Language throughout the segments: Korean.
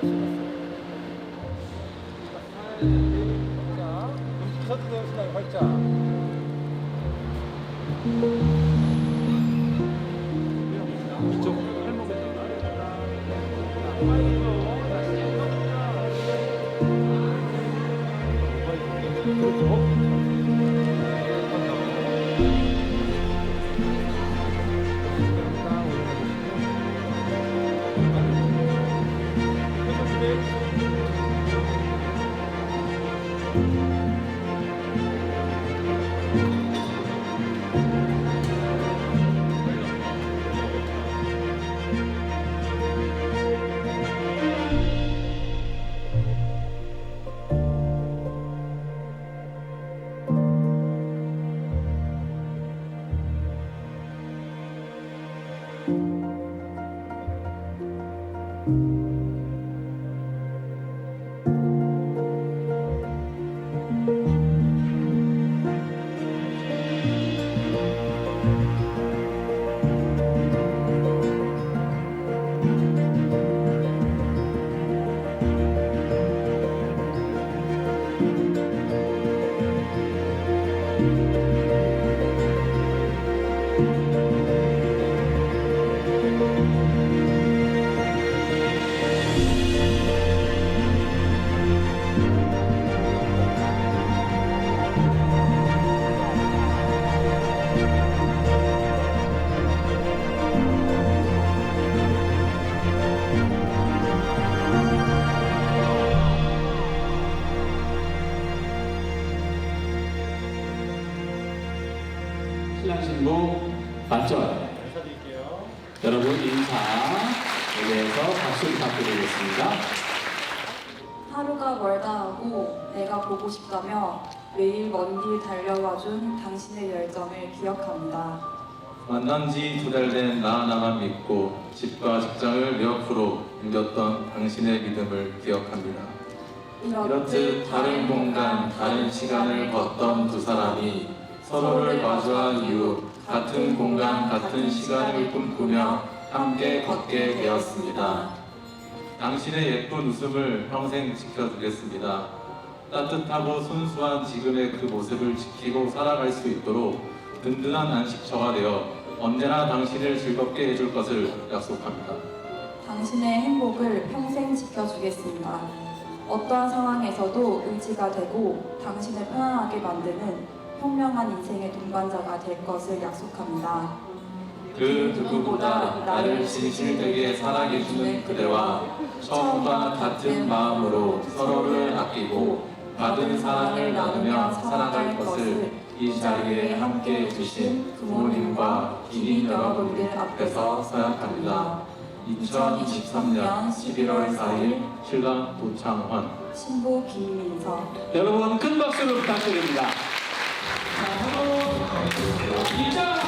자, 셔츠 시간 활짝. うん。 부탁드리겠습니다. 하루가 멀다 하고 내가 보고 싶다며 매일 먼 길 달려와준 당신의 열정을 기억합니다. 만난 지 두 달 된 나 하나만 믿고 집과 직장을 옆으로 옮겼던 당신의 믿음을 기억합니다. 이렇듯 다른 공간, 다른 시간을 걷던 두 사람이 서로를 마주한 이후 같은 공간, 같은 시간을 꿈꾸며 함께 걷게 되었습니다. 당신의 예쁜 웃음을 평생 지켜주겠습니다. 따뜻하고 순수한 지금의 그 모습을 지키고 살아갈 수 있도록 든든한 안식처가 되어 언제나 당신을 즐겁게 해줄 것을 약속합니다. 당신의 행복을 평생 지켜주겠습니다. 어떠한 상황에서도 의지가 되고 당신을 편안하게 만드는 현명한 인생의 동반자가 될 것을 약속합니다. 그 누구보다 나를 진실되게 사랑해주는 그대와 처음과 같은 마음으로 서로를 아끼고 받은 사랑을 나누며 살아갈 것을 이 자리에 함께 해주신 부모님과 기린 여러분들 앞에서 서약합니다. 2023년 11월 4일 신랑 도창환 신부 김민서 여러분 큰 박수로 부탁드립니다. 자, 기자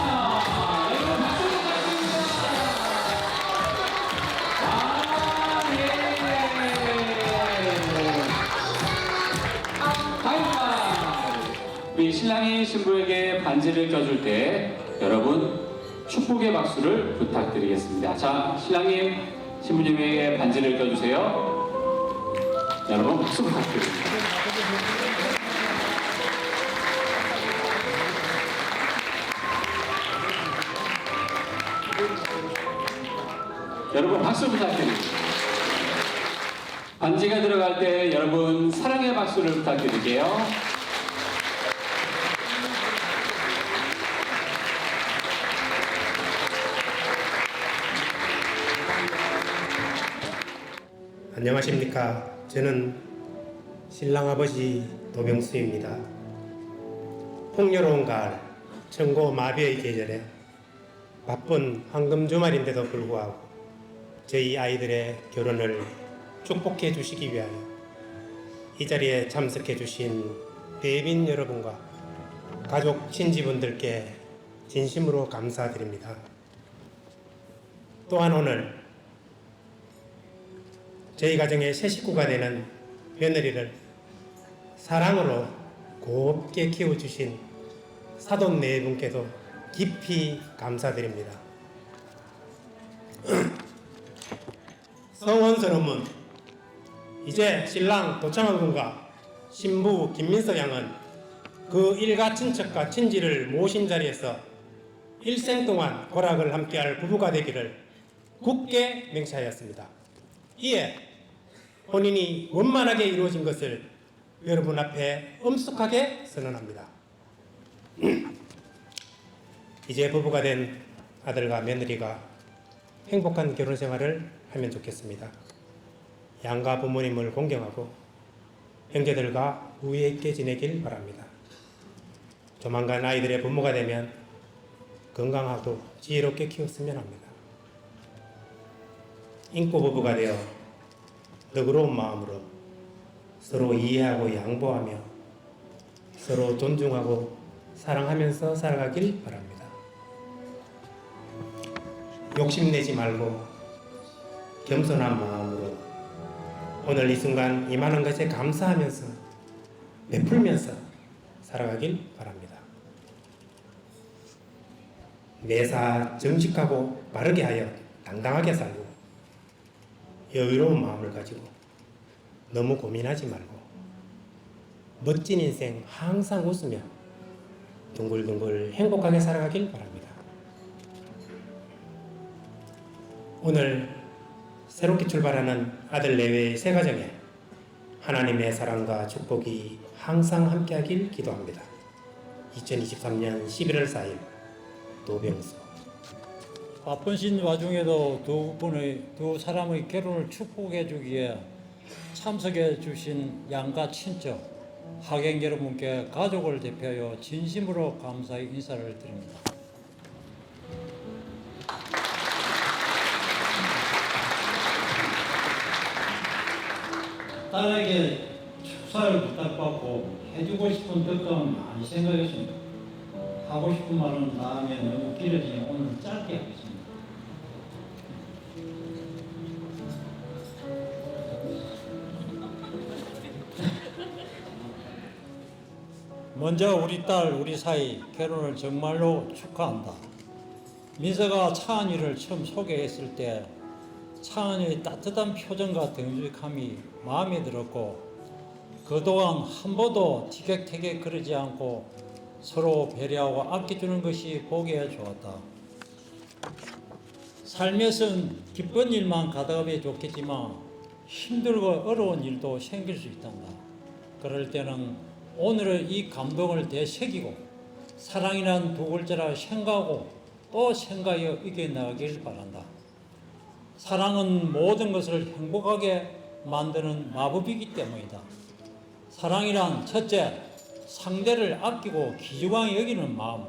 우리 신랑이 신부에게 반지를 껴줄 때 여러분 축복의 박수를 부탁드리겠습니다. 자, 신랑님 신부님에게 반지를 껴주세요. 여러분 박수 부탁드립니다. 여러분 박수 부탁드립니다. 반지가 들어갈 때 여러분 사랑의 박수를 부탁드릴게요. 안녕하십니까. 저는 신랑 아버지 도병수입니다. 풍요로운 가을, 천고 마비의 계절에 바쁜 황금 주말인데도 불구하고 저희 아이들의 결혼을 축복해 주시기 위하여 이 자리에 참석해 주신 대빈 여러분과 가족 친지분들께 진심으로 감사드립니다. 또한 오늘 저희 가정의 새 식구가 되는 며느리를 사랑으로 곱게 키워주신 사돈 네 분께도 깊이 감사드립니다. 성원스러움은 이제 신랑 도창원 군과 신부 김민석 양은 그 일가 친척과 친지를 모신 자리에서 일생 동안 고락을 함께할 부부가 되기를 굳게 맹세하였습니다. 이에 본인이 원만하게 이루어진 것을 여러분 앞에 엄숙하게 선언합니다. 이제 부부가 된 아들과 며느리가 행복한 결혼 생활을 하면 좋겠습니다. 양가 부모님을 공경하고 형제들과 우애 있게 지내길 바랍니다. 조만간 아이들의 부모가 되면 건강하고 지혜롭게 키웠으면 합니다. 인고 부부가 되어 너그러운 마음으로 서로 이해하고 양보하며 서로 존중하고 사랑하면서 살아가길 바랍니다. 욕심내지 말고 겸손한 마음으로 오늘 이 순간 이 많은 것에 감사하면서 베풀면서 살아가길 바랍니다. 매사 정직하고 바르게 하여 당당하게 살고 여유로운 마음을 가지고 너무 고민하지 말고 멋진 인생 항상 웃으며 둥글둥글 행복하게 살아가길 바랍니다. 오늘 새롭게 출발하는 아들 내외의 새 가정에 하나님의 사랑과 축복이 항상 함께하길 기도합니다. 2023년 11월 4일 노병수 바쁘신 와중에도 두 분의 두 사람의 결혼을 축복해 주기에 참석해 주신 양가 친척 하객 여러분께 가족을 대표하여 진심으로 감사의 인사를 드립니다. 딸에게 축사를 부탁받고 해주고 싶은 뜻감 많이 생각했습니다. 하고 싶은 말은 다음에 너무 길어지니 오늘 짧게 하겠습니다. 먼저 우리 딸, 우리 사이 결혼을 정말로 축하한다. 민서가 차은이를 처음 소개했을 때 차은이의 따뜻한 표정과 정직함이 마음에 들었고 그동안 한 번도 티격태격 그러지 않고 서로 배려하고 아껴주는 것이 보기에 좋았다. 삶에선 기쁜 일만 가득하면 좋겠지만 힘들고 어려운 일도 생길 수 있단다. 그럴 때는 오늘의 이 감동을 되새기고 사랑이란 두 글자를 생각하고 또 생각하여 이겨나가길 바란다. 사랑은 모든 것을 행복하게 만드는 마법이기 때문이다. 사랑이란 첫째, 상대를 아끼고 귀중하게 여기는 마음.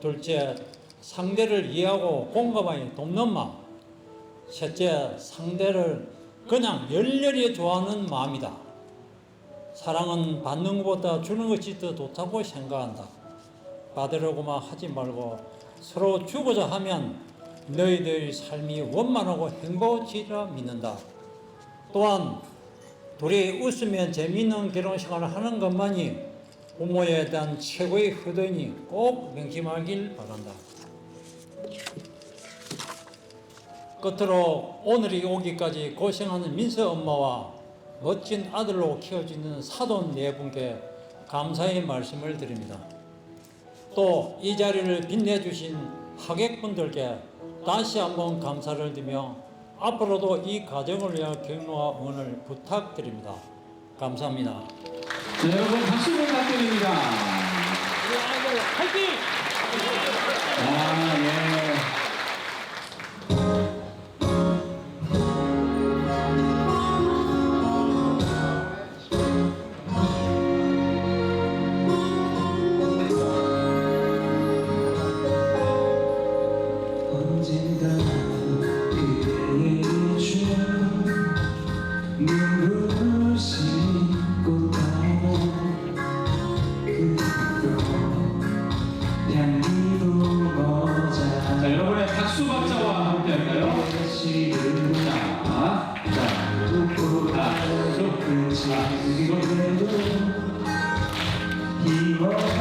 둘째, 상대를 이해하고 공감하여 돕는 마음. 셋째, 상대를 그냥 열렬히 좋아하는 마음이다. 사랑은 받는 것보다 주는 것이 더 좋다고 생각한다. 받으려고만 하지 말고 서로 주고자 하면 너희들의 삶이 원만하고 행복해지리라 믿는다. 또한 둘이 웃으면 재미있는 결혼 생활을 하는 것만이 부모에 대한 최고의 효도이니 꼭 명심하길 바란다. 끝으로 오늘이 오기까지 고생하는 민서 엄마와 멋진 아들로 키워주는 사돈 네 분께 감사의 말씀을 드립니다. 또 이 자리를 빛내주신 하객분들께 다시 한번 감사를 드리며 앞으로도 이 가정을 위한 격려와 응원을 부탁드립니다. 감사합니다. 자, 여러분 박수 부탁드립니다. 우리 아이들 화이팅! 아, 예. 그 사랑이 건너도 힘없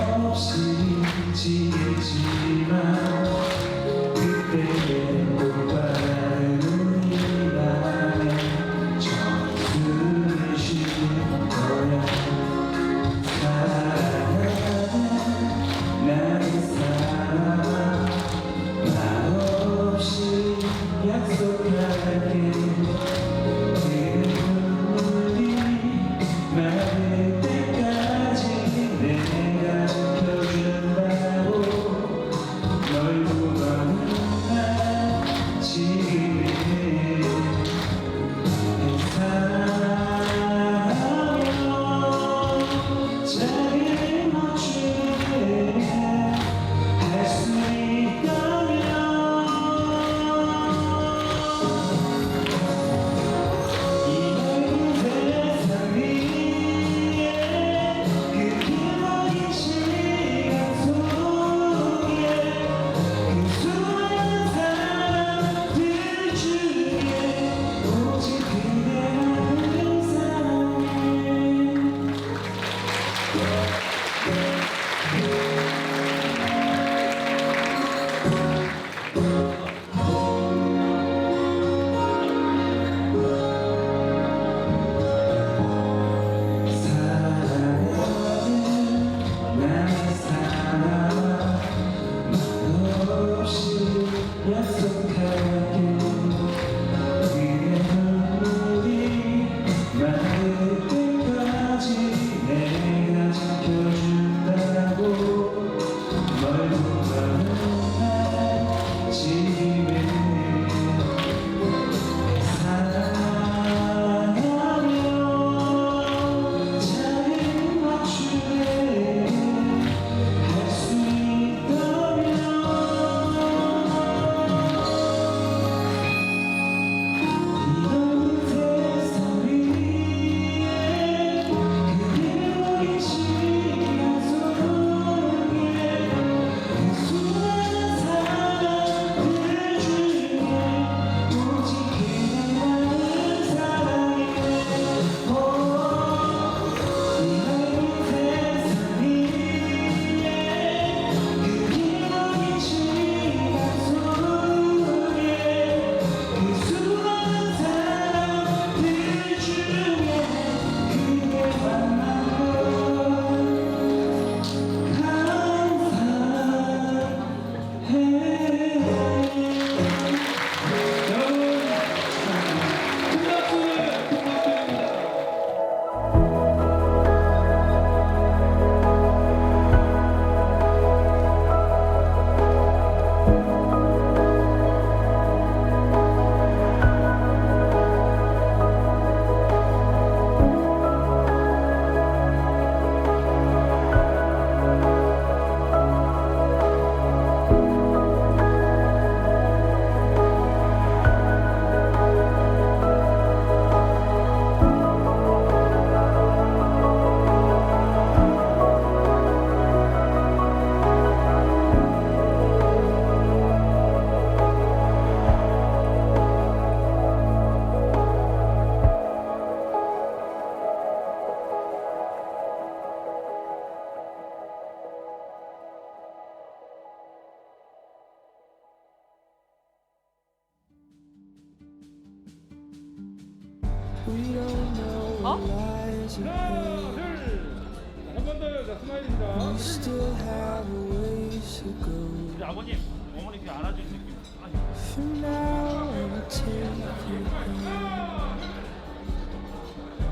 and now I'll take you home.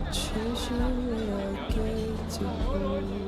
Treasure what I get to hold.